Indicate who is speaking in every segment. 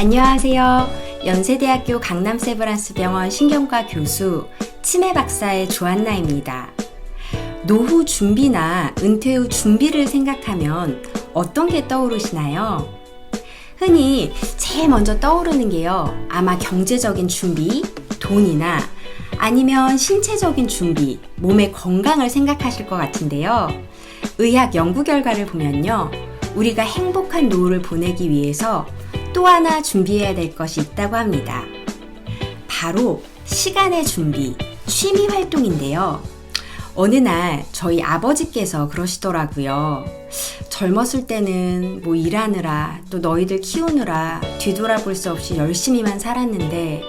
Speaker 1: 안녕하세요. 연세대학교 강남세브란스병원 신경과 교수 치매 박사의 조한나입니다. 노후 준비나 은퇴 후 준비를 생각하면 어떤 게 떠오르시나요? 흔히 제일 먼저 떠오르는 게요. 아마 경제적인 준비, 돈이나 아니면 신체적인 준비, 몸의 건강을 생각하실 것 같은데요. 의학 연구 결과를 보면요. 우리가 행복한 노후를 보내기 위해서 또 하나 준비해야 될 것이 있다고 합니다. 바로 시간의 준비, 취미 활동인데요. 어느 날 저희 아버지께서 그러시더라고요. 젊었을 때는 뭐 일하느라 또 너희들 키우느라 뒤돌아볼 수 없이 열심히만 살았는데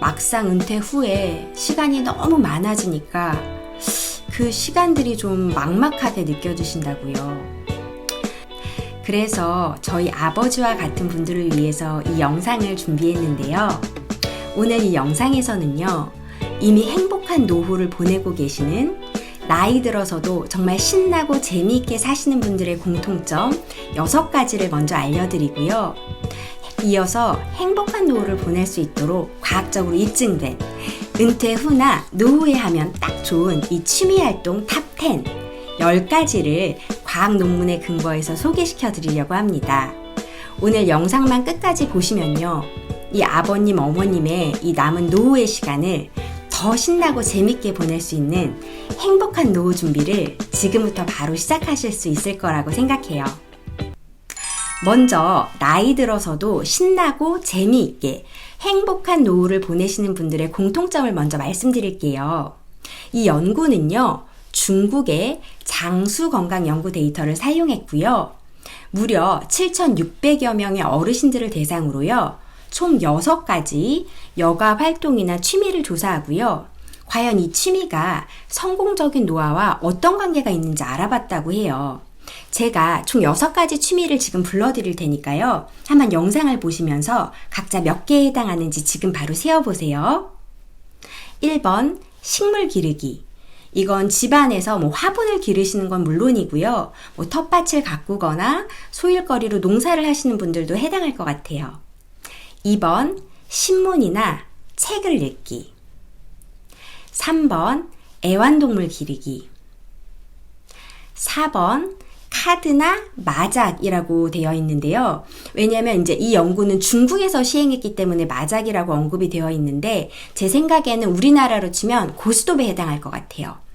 Speaker 1: 막상 은퇴 후에 시간이 너무 많아지니까 그 시간들이 좀 막막하게 느껴지신다고요. 그래서 저희 아버지와 같은 분들을 위해서 이 영상을 준비했는데요. 오늘 이 영상에서는요, 이미 행복한 노후를 보내고 계시는 나이 들어서도 정말 신나고 재미있게 사시는 분들의 공통점 6가지를 먼저 알려드리고요. 이어서 행복한 노후를 보낼 수 있도록 과학적으로 입증된 은퇴 후나 노후에 하면 딱 좋은 이 취미 활동 탑 10, 10가지를 과학 논문에 근거해서 소개시켜 드리려고 합니다. 오늘 영상만 끝까지 보시면요. 이 아버님, 어머님의 이 남은 노후의 시간을 더 신나고 재밌게 보낼 수 있는 행복한 노후 준비를 지금부터 바로 시작하실 수 있을 거라고 생각해요. 먼저 나이 들어서도 신나고 재미있게 행복한 노후를 보내시는 분들의 공통점을 먼저 말씀드릴게요. 이 연구는요, 중국의 장수 건강 연구 데이터를 사용했고요. 무려 7,600여 명의 어르신들을 대상으로요. 총 6가지 여가 활동이나 취미를 조사하고요. 과연 이 취미가 성공적인 노화와 어떤 관계가 있는지 알아봤다고 해요. 제가 총 6가지 취미를 지금 불러드릴 테니까요. 한번 영상을 보시면서 각자 몇 개에 해당하는지 지금 바로 세어보세요. 1번, 식물 기르기. 이건 집안에서 뭐 화분을 기르시는 건 물론이고요. 뭐 텃밭을 가꾸거나 소일거리로 농사를 하시는 분들도 해당할 것 같아요. 2번, 신문이나 책을 읽기. 3번, 애완동물 기르기. 4번, 카드나 마작이라고 되어 있는데요. 왜냐하면 이제 이 연구는 중국에서 시행했기 때문에 마작이라고 언급이 되어 있는데 제 생각에는 우리나라로 치면 고스톱에 해당할 것 같아요.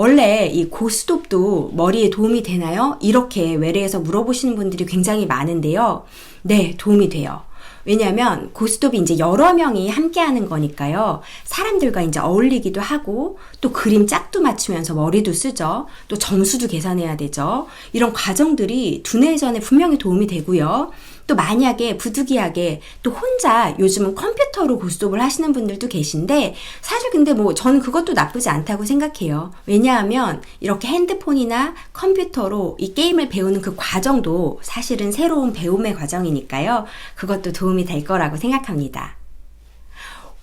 Speaker 1: 원래 이 고스톱도 머리에 도움이 되나요? 이렇게 외래에서 물어보시는 분들이 굉장히 많은데요. 네, 도움이 돼요. 왜냐하면 고스톱이 이제 여러 명이 함께 하는 거니까요. 사람들과 이제 어울리기도 하고 또 그림 짝도 맞추면서 머리도 쓰죠. 또 점수도 계산해야 되죠. 이런 과정들이 두뇌 전에 분명히 도움이 되고요. 또 만약에 부득이하게 또 혼자 요즘은 컴퓨터로 고스톱을 하시는 분들도 계신데 사실 근데 뭐 저는 그것도 나쁘지 않다고 생각해요. 왜냐하면 이렇게 핸드폰이나 컴퓨터로 이 게임을 배우는 그 과정도 사실은 새로운 배움의 과정이니까요. 그것도 도움이 될 거라고 생각합니다.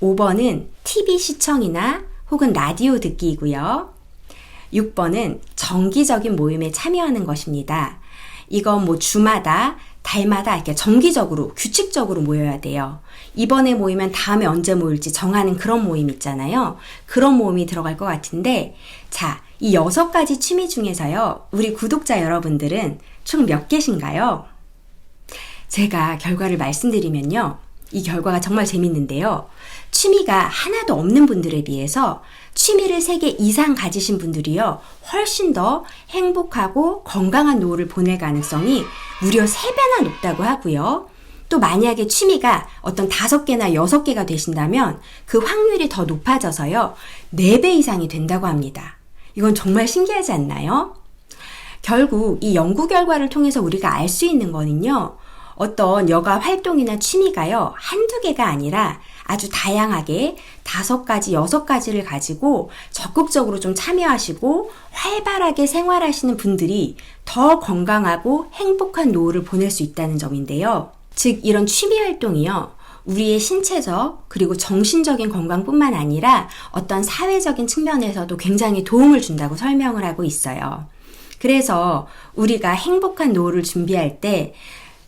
Speaker 1: 5번은 TV 시청이나 혹은 라디오 듣기이고요. 6번은 정기적인 모임에 참여하는 것입니다. 이건 뭐 주마다 달마다 이렇게 정기적으로 규칙적으로 모여야 돼요. 이번에 모이면 다음에 언제 모일지 정하는 그런 모임 있잖아요. 그런 모임이 들어갈 것 같은데 자, 이 여섯 가지 취미 중에서요. 우리 구독자 여러분들은 총 몇 개신가요? 제가 결과를 말씀드리면요. 이 결과가 정말 재밌는데요. 취미가 하나도 없는 분들에 비해서 취미를 3개 이상 가지신 분들이요. 훨씬 더 행복하고 건강한 노후를 보낼 가능성이 무려 3배나 높다고 하고요. 또 만약에 취미가 어떤 5개나 6개가 되신다면 그 확률이 더 높아져서요. 4배 이상이 된다고 합니다. 이건 정말 신기하지 않나요? 결국 이 연구 결과를 통해서 우리가 알 수 있는 거는요. 어떤 여가 활동이나 취미가요, 한두 개가 아니라 아주 다양하게 다섯 가지, 여섯 가지를 가지고 적극적으로 좀 참여하시고 활발하게 생활하시는 분들이 더 건강하고 행복한 노후를 보낼 수 있다는 점인데요. 즉, 이런 취미 활동이요. 우리의 신체적 그리고 정신적인 건강뿐만 아니라 어떤 사회적인 측면에서도 굉장히 도움을 준다고 설명을 하고 있어요. 그래서 우리가 행복한 노후를 준비할 때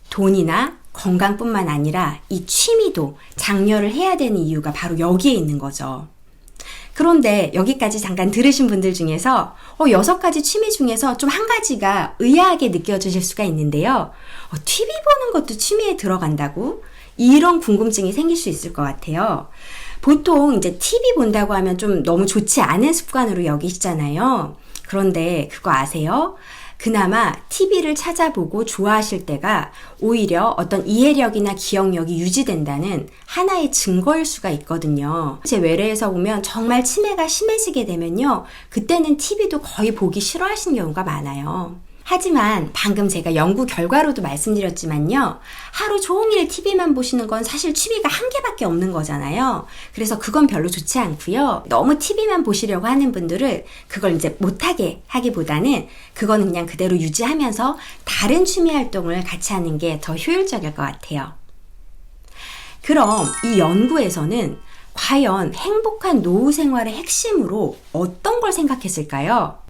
Speaker 1: 돈이나 건강뿐만 아니라 이 취미도 장려를 해야 되는 이유가 바로 여기에 있는 거죠. 그런데 여기까지 잠깐 들으신 분들 중에서 어, 여섯 가지 취미 중에서 좀 한 가지가 의아하게 느껴지실 수가 있는데요. 어, TV 보는 것도 취미에 들어간다고? 이런 궁금증이 생길 수 있을 것 같아요. 보통 이제 TV 본다고 하면 좀 너무 좋지 않은 습관으로 여기시잖아요. 그런데 그거 아세요? 그나마 TV를 찾아보고 좋아하실 때가 오히려 어떤 이해력이나 기억력이 유지된다는 하나의 증거일 수가 있거든요. 제 외래에서 보면 정말 치매가 심해지게 되면요. 그때는 TV도 거의 보기 싫어하시는 경우가 많아요. 하지만 방금 제가 연구 결과로도 말씀드렸지만요. 하루 종일 TV만 보시는 건 사실 취미가 한 개밖에 없는 거잖아요. 그래서 그건 별로 좋지 않고요. 너무 TV만 보시려고 하는 분들은 그걸 이제 못하게 하기보다는 그거는 그냥 그대로 유지하면서 다른 취미 활동을 같이 하는 게 더 효율적일 것 같아요. 그럼 이 연구에서는 과연 행복한 노후 생활의 핵심으로 어떤 걸 생각했을까요?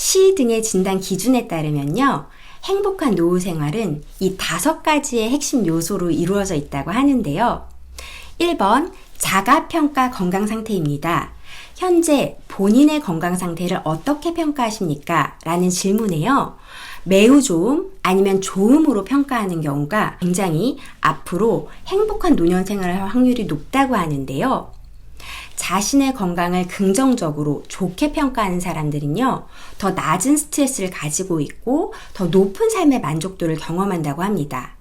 Speaker 1: 시 등의 진단 기준에 따르면요. 행복한 노후 생활은 이 다섯 가지의 핵심 요소로 이루어져 있다고 하는데요. 1번, 자가평가 건강 상태입니다. 현재 본인의 건강 상태를 어떻게 평가하십니까? 라는 질문에요. 매우 좋음 아니면 좋음으로 평가하는 경우가 굉장히 앞으로 행복한 노년 생활을 할 확률이 높다고 하는데요. 자신의 건강을 긍정적으로 좋게 평가하는 사람들은요, 더 낮은 스트레스를 가지고 있고 더 높은 삶의 만족도를 경험한다고 합니다.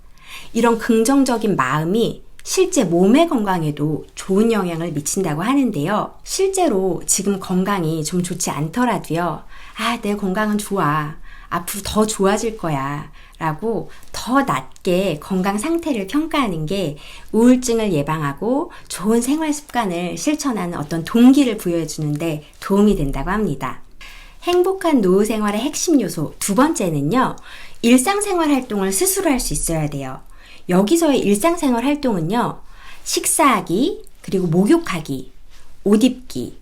Speaker 1: 이런 긍정적인 마음이 실제 몸의 건강에도 좋은 영향을 미친다고 하는데요. 실제로 지금 건강이 좀 좋지 않더라도요. 아, 내 건강은 좋아. 앞으로 더 좋아질 거야. 라고 더 낮게 건강 상태를 평가하는 게 우울증을 예방하고 좋은 생활 습관을 실천하는 어떤 동기를 부여해 주는데 도움이 된다고 합니다. 행복한 노후 생활의 핵심 요소 두 번째는요. 일상생활 활동을 스스로 할 수 있어야 돼요. 여기서의 일상생활 활동은요. 식사하기, 그리고 목욕하기, 옷 입기,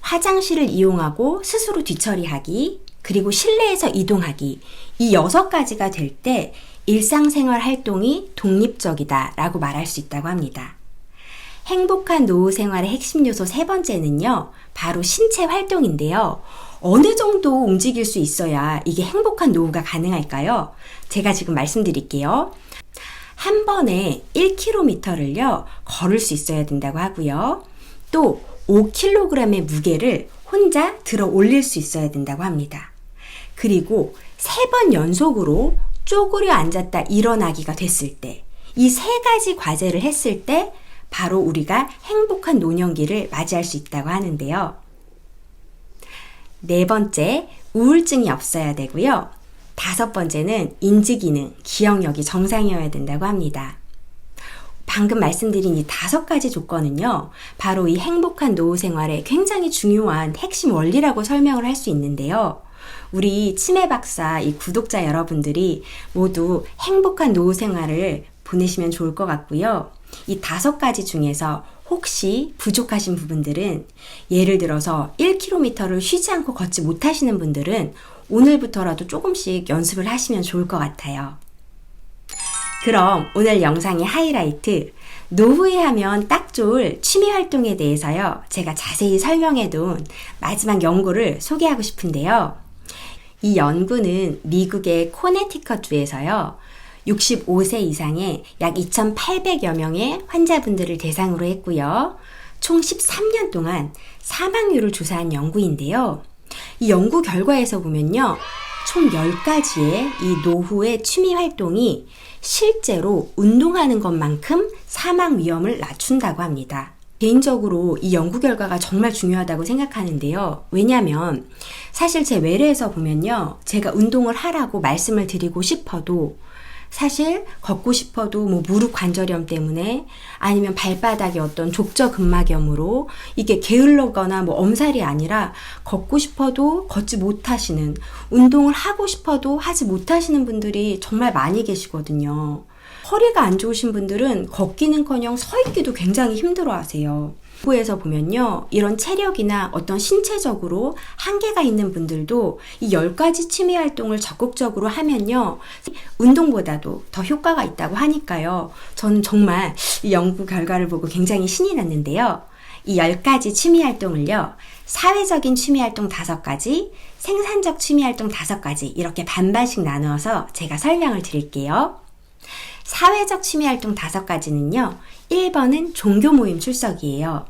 Speaker 1: 화장실을 이용하고 스스로 뒤처리하기, 그리고 실내에서 이동하기. 이 여섯 가지가 될 때 일상생활 활동이 독립적이다 라고 말할 수 있다고 합니다. 행복한 노후 생활의 핵심 요소 세 번째는요, 바로 신체 활동인데요. 어느 정도 움직일 수 있어야 이게 행복한 노후가 가능할까요? 제가 지금 말씀드릴게요. 한 번에 1km를요, 걸을 수 있어야 된다고 하고요. 또 5kg의 무게를 혼자 들어 올릴 수 있어야 된다고 합니다. 그리고 세 번 연속으로 쪼그려 앉았다 일어나기가 됐을 때, 이 세 가지 과제를 했을 때, 바로 우리가 행복한 노년기를 맞이할 수 있다고 하는데요. 네 번째, 우울증이 없어야 되고요. 다섯 번째는 인지기능, 기억력이 정상이어야 된다고 합니다. 방금 말씀드린 이 다섯 가지 조건은요, 바로 이 행복한 노후 생활에 굉장히 중요한 핵심 원리라고 설명을 할 수 있는데요. 우리 치매 박사 이 구독자 여러분들이 모두 행복한 노후 생활을 보내시면 좋을 것 같고요. 이 다섯 가지 중에서 혹시 부족하신 부분들은 예를 들어서 1km를 쉬지 않고 걷지 못하시는 분들은 오늘부터라도 조금씩 연습을 하시면 좋을 것 같아요. 그럼 오늘 영상의 하이라이트, 노후에 하면 딱 좋을 취미 활동에 대해서요, 제가 자세히 설명해 둔 마지막 연구를 소개하고 싶은데요. 이 연구는 미국의 코네티컷 주에서요. 65세 이상의 약 2,800여 명의 환자분들을 대상으로 했고요. 총 13년 동안 사망률을 조사한 연구인데요. 이 연구 결과에서 보면요. 총 10가지의 이 노후의 취미 활동이 실제로 운동하는 것만큼 사망 위험을 낮춘다고 합니다. 개인적으로 이 연구 결과가 정말 중요하다고 생각하는데요. 왜냐하면 사실 제 외래에서 보면요. 제가 운동을 하라고 말씀을 드리고 싶어도 사실 걷고 싶어도 뭐 무릎 관절염 때문에 아니면 발바닥에 어떤 족저근막염으로 이게 게을러거나 뭐 엄살이 아니라 걷고 싶어도 걷지 못하시는 운동을 하고 싶어도 하지 못하시는 분들이 정말 많이 계시거든요. 허리가 안 좋으신 분들은 걷기는커녕 서 있기도 굉장히 힘들어 하세요. 부에서 보면요. 이런 체력이나 어떤 신체적으로 한계가 있는 분들도 이 10가지 취미 활동을 적극적으로 하면요. 운동보다도 더 효과가 있다고 하니까요. 저는 정말 이 연구 결과를 보고 굉장히 신이 났는데요. 이 10가지 취미 활동을요. 사회적인 취미 활동 5가지, 생산적 취미 활동 5가지 이렇게 반반씩 나누어서 제가 설명을 드릴게요. 사회적 취미 활동 5가지는요. 1번은 종교 모임 출석이에요.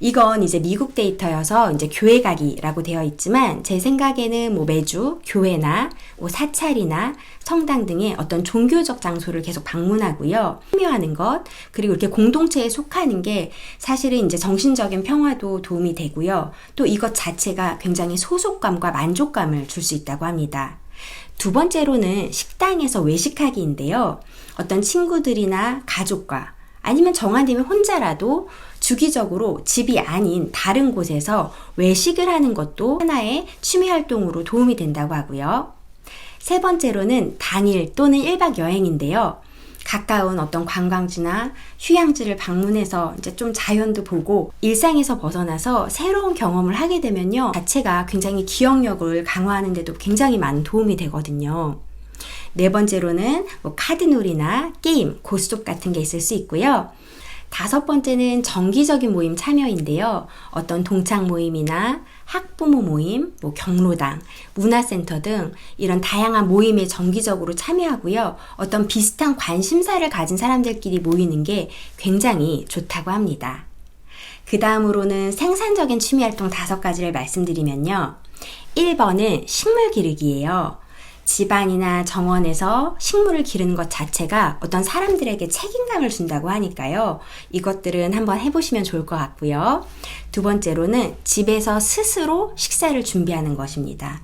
Speaker 1: 이건 이제 미국 데이터여서 이제 교회 가기라고 되어 있지만 제 생각에는 뭐 매주 교회나 뭐 사찰이나 성당 등의 어떤 종교적 장소를 계속 방문하고요. 참여하는 것, 그리고 이렇게 공동체에 속하는 게 사실은 이제 정신적인 평화도 도움이 되고요. 또 이것 자체가 굉장히 소속감과 만족감을 줄 수 있다고 합니다. 두 번째로는 식당에서 외식하기인데요. 어떤 친구들이나 가족과 아니면 정한되면 혼자라도 주기적으로 집이 아닌 다른 곳에서 외식을 하는 것도 하나의 취미 활동으로 도움이 된다고 하고요. 세 번째로는 당일 또는 1박 여행인데요. 가까운 어떤 관광지나 휴양지를 방문해서 이제 좀 자연도 보고 일상에서 벗어나서 새로운 경험을 하게 되면요. 자체가 굉장히 기억력을 강화하는데도 굉장히 많은 도움이 되거든요. 네 번째로는 뭐 카드놀이나 게임, 고스톱 같은 게 있을 수 있고요. 다섯 번째는 정기적인 모임 참여인데요. 어떤 동창 모임이나 학부모 모임, 뭐 경로당, 문화센터 등 이런 다양한 모임에 정기적으로 참여하고요. 어떤 비슷한 관심사를 가진 사람들끼리 모이는 게 굉장히 좋다고 합니다. 그 다음으로는 생산적인 취미 활동 다섯 가지를 말씀드리면요. 1번은 식물 기르기예요. 집안이나 정원에서 식물을 기르는 것 자체가 어떤 사람들에게 책임감을 준다고 하니까요. 이것들은 한번 해보시면 좋을 것 같고요. 두 번째로는 집에서 스스로 식사를 준비하는 것입니다.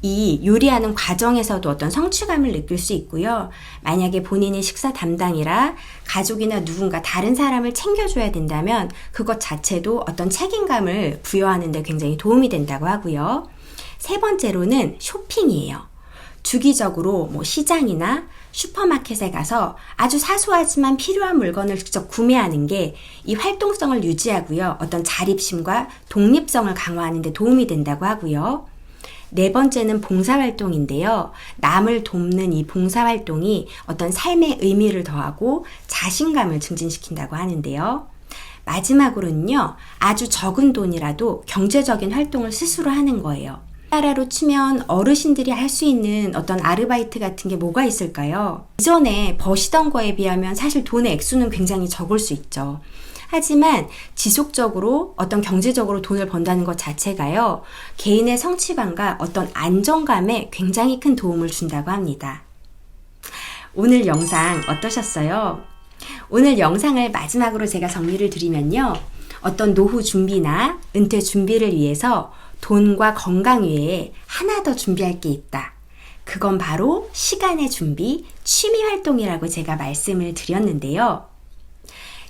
Speaker 1: 이 요리하는 과정에서도 어떤 성취감을 느낄 수 있고요. 만약에 본인이 식사 담당이라 가족이나 누군가 다른 사람을 챙겨줘야 된다면 그것 자체도 어떤 책임감을 부여하는데 굉장히 도움이 된다고 하고요. 세 번째로는 쇼핑이에요. 주기적으로 뭐 시장이나 슈퍼마켓에 가서 아주 사소하지만 필요한 물건을 직접 구매하는 게 이 활동성을 유지하고요. 어떤 자립심과 독립성을 강화하는 데 도움이 된다고 하고요. 네 번째는 봉사활동인데요. 남을 돕는 이 봉사활동이 어떤 삶의 의미를 더하고 자신감을 증진시킨다고 하는데요. 마지막으로는요, 아주 적은 돈이라도 경제적인 활동을 스스로 하는 거예요. 나라로 치면 어르신들이 할 수 있는 어떤 아르바이트 같은 게 뭐가 있을까요? 이전에 버시던 거에 비하면 사실 돈의 액수는 굉장히 적을 수 있죠. 하지만 지속적으로 어떤 경제적으로 돈을 번다는 것 자체가요, 개인의 성취감과 어떤 안정감에 굉장히 큰 도움을 준다고 합니다. 오늘 영상 어떠셨어요? 오늘 영상을 마지막으로 제가 정리를 드리면요. 어떤 노후 준비나 은퇴 준비를 위해서 돈과 건강 외에 하나 더 준비할 게 있다. 그건 바로 시간의 준비, 취미 활동이라고 제가 말씀을 드렸는데요.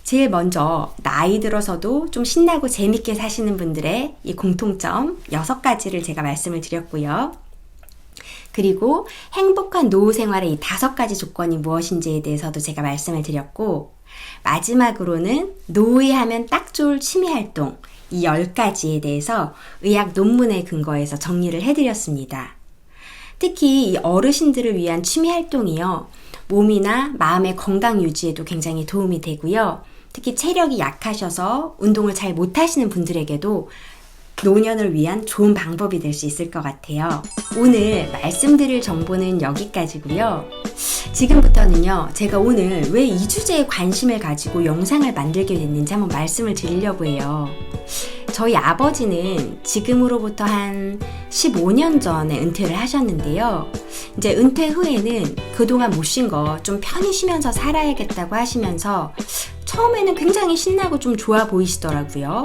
Speaker 1: 제일 먼저 나이 들어서도 좀 신나고 재밌게 사시는 분들의 이 공통점 6가지를 제가 말씀을 드렸고요. 그리고 행복한 노후 생활의 이 다섯 가지 조건이 무엇인지에 대해서도 제가 말씀을 드렸고, 마지막으로는 노후에 하면 딱 좋을 취미 활동, 이 10가지에 대해서 의학 논문에 근거해서 정리를 해드렸습니다. 특히 이 어르신들을 위한 취미 활동이요. 몸이나 마음의 건강 유지에도 굉장히 도움이 되고요. 특히 체력이 약하셔서 운동을 잘 못하시는 분들에게도 노년을 위한 좋은 방법이 될 수 있을 것 같아요. 오늘 말씀드릴 정보는 여기까지고요. 지금부터는요, 제가 오늘 왜 이 주제에 관심을 가지고 영상을 만들게 됐는지 한번 말씀을 드리려고 해요. 저희 아버지는 지금으로부터 한 15년 전에 은퇴를 하셨는데요. 이제 은퇴 후에는 그동안 못 쉰 거 좀 편히 쉬면서 살아야겠다고 하시면서 처음에는 굉장히 신나고 좀 좋아 보이시더라고요.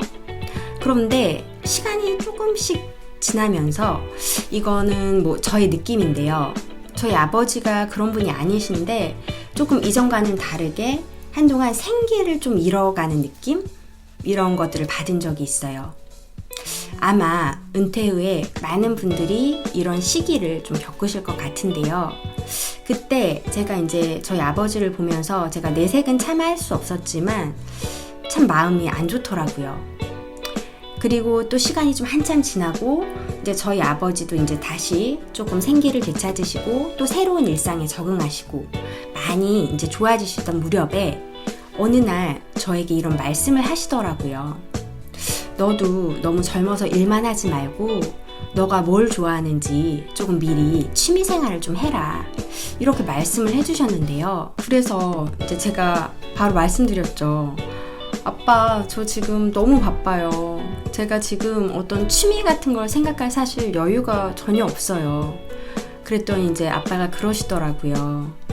Speaker 1: 그런데 시간이 조금씩 지나면서 이거는 뭐 저의 느낌인데요. 저희 아버지가 그런 분이 아니신데 조금 이전과는 다르게 한동안 생기를 좀 잃어가는 느낌? 이런 것들을 받은 적이 있어요. 아마 은퇴 후에 많은 분들이 이런 시기를 좀 겪으실 것 같은데요. 그때 제가 이제 저희 아버지를 보면서 제가 내색은 참아 할 수 없었지만 참 마음이 안 좋더라고요. 그리고 또 시간이 좀 한참 지나고 이제 저희 아버지도 이제 다시 조금 생기를 되찾으시고 또 새로운 일상에 적응하시고 많이 이제 좋아지시던 무렵에 어느 날 저에게 이런 말씀을 하시더라고요. 너도 너무 젊어서 일만 하지 말고 너가 뭘 좋아하는지 조금 미리 취미 생활을 좀 해라. 이렇게 말씀을 해주셨는데요. 그래서 이제 제가 바로 말씀드렸죠. 아빠, 저 지금 너무 바빠요. 제가 지금 어떤 취미 같은 걸 생각할 사실 여유가 전혀 없어요. 그랬더니 이제 아빠가 그러시더라고요.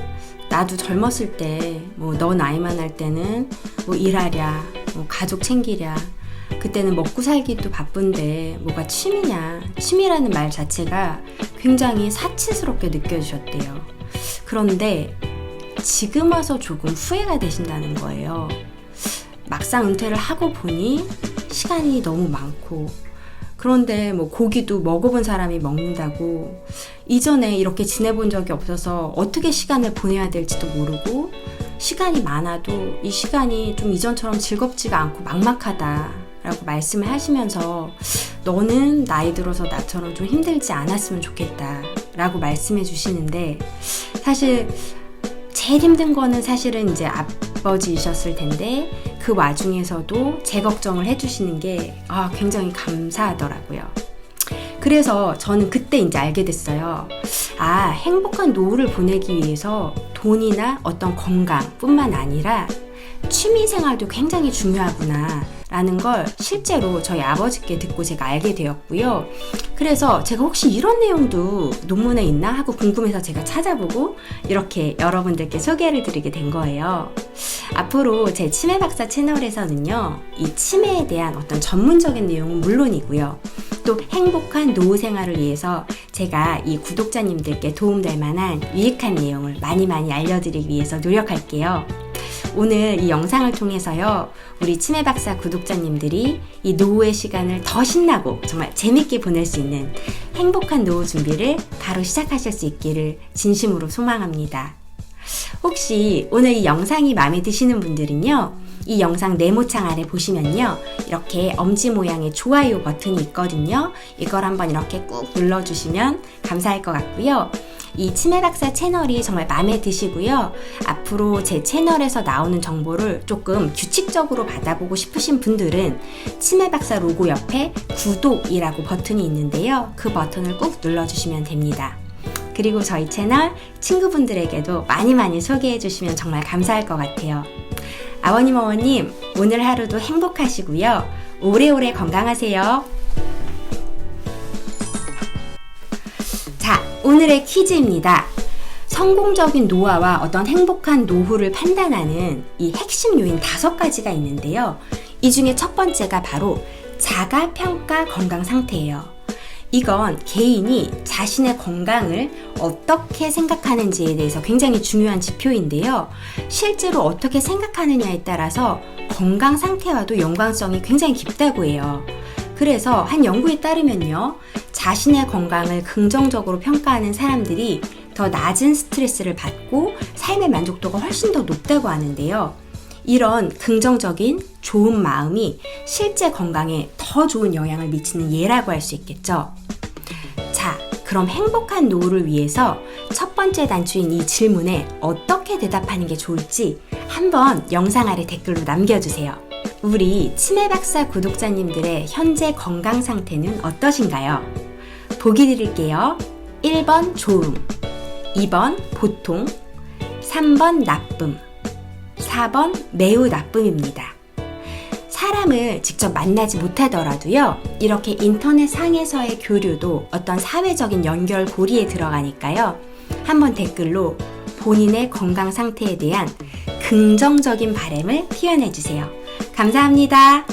Speaker 1: 나도 젊었을 때, 뭐, 너 나이만 할 때는 뭐 일하랴, 뭐 가족 챙기랴, 그때는 먹고 살기도 바쁜데 뭐가 취미냐. 취미라는 말 자체가 굉장히 사치스럽게 느껴지셨대요. 그런데 지금 와서 조금 후회가 되신다는 거예요. 막상 은퇴를 하고 보니 시간이 너무 많고 그런데 뭐 고기도 먹어본 사람이 먹는다고 이전에 이렇게 지내본 적이 없어서 어떻게 시간을 보내야 될지도 모르고 시간이 많아도 이 시간이 좀 이전처럼 즐겁지가 않고 막막하다. 라고 말씀을 하시면서 너는 나이 들어서 나처럼 좀 힘들지 않았으면 좋겠다. 라고 말씀해 주시는데 사실 제일 힘든 거는 사실은 이제 아버지이셨을 텐데 그 와중에서도 제 걱정을 해주시는 게 아, 굉장히 감사하더라고요. 그래서 저는 그때 이제 알게 됐어요. 아, 행복한 노후를 보내기 위해서 돈이나 어떤 건강뿐만 아니라 취미 생활도 굉장히 중요하구나. 라는 걸 실제로 저희 아버지께 듣고 제가 알게 되었고요. 그래서 제가 혹시 이런 내용도 논문에 있나 하고 궁금해서 제가 찾아보고 이렇게 여러분들께 소개를 드리게 된 거예요. 앞으로 제 치매 박사 채널에서는요, 이 치매에 대한 어떤 전문적인 내용은 물론이고요. 또 행복한 노후 생활을 위해서 제가 이 구독자님들께 도움될 만한 유익한 내용을 많이 많이 알려드리기 위해서 노력할게요. 오늘 이 영상을 통해서요, 우리 치매 박사 구독자님들이 이 노후의 시간을 더 신나고 정말 재밌게 보낼 수 있는 행복한 노후 준비를 바로 시작하실 수 있기를 진심으로 소망합니다. 혹시 오늘 이 영상이 마음에 드시는 분들은요, 이 영상 네모창 아래 보시면요. 이렇게 엄지 모양의 좋아요 버튼이 있거든요. 이걸 한번 이렇게 꾹 눌러주시면 감사할 것 같고요. 이 치매박사 채널이 정말 마음에 드시고요. 앞으로 제 채널에서 나오는 정보를 조금 규칙적으로 받아보고 싶으신 분들은 치매박사 로고 옆에 구독이라고 버튼이 있는데요. 그 버튼을 꾹 눌러주시면 됩니다. 그리고 저희 채널 친구분들에게도 많이 많이 소개해 주시면 정말 감사할 것 같아요. 아버님, 어머님, 오늘 하루도 행복하시고요. 오래오래 건강하세요. 오늘의 퀴즈입니다. 성공적인 노화와 어떤 행복한 노후를 판단하는 이 핵심 요인 다섯 가지가 있는데요. 이 중에 첫 번째가 바로 자가 평가 건강 상태예요. 이건 개인이 자신의 건강을 어떻게 생각하는지에 대해서 굉장히 중요한 지표인데요. 실제로 어떻게 생각하느냐에 따라서 건강 상태와도 연관성이 굉장히 깊다고 해요. 그래서 한 연구에 따르면요. 자신의 건강을 긍정적으로 평가하는 사람들이 더 낮은 스트레스를 받고 삶의 만족도가 훨씬 더 높다고 하는데요. 이런 긍정적인 좋은 마음이 실제 건강에 더 좋은 영향을 미치는 예라고 할 수 있겠죠. 자, 그럼 행복한 노후를 위해서 첫 번째 단추인 이 질문에 어떻게 대답하는 게 좋을지 한번 영상 아래 댓글로 남겨주세요. 우리 치매 박사 구독자님들의 현재 건강 상태는 어떠신가요? 보기 드릴게요. 1번 좋음, 2번 보통, 3번 나쁨, 4번 매우 나쁨입니다. 사람을 직접 만나지 못하더라도요, 이렇게 인터넷 상에서의 교류도 어떤 사회적인 연결 고리에 들어가니까요, 한번 댓글로 본인의 건강 상태에 대한 긍정적인 바램을 표현해 주세요. 감사합니다.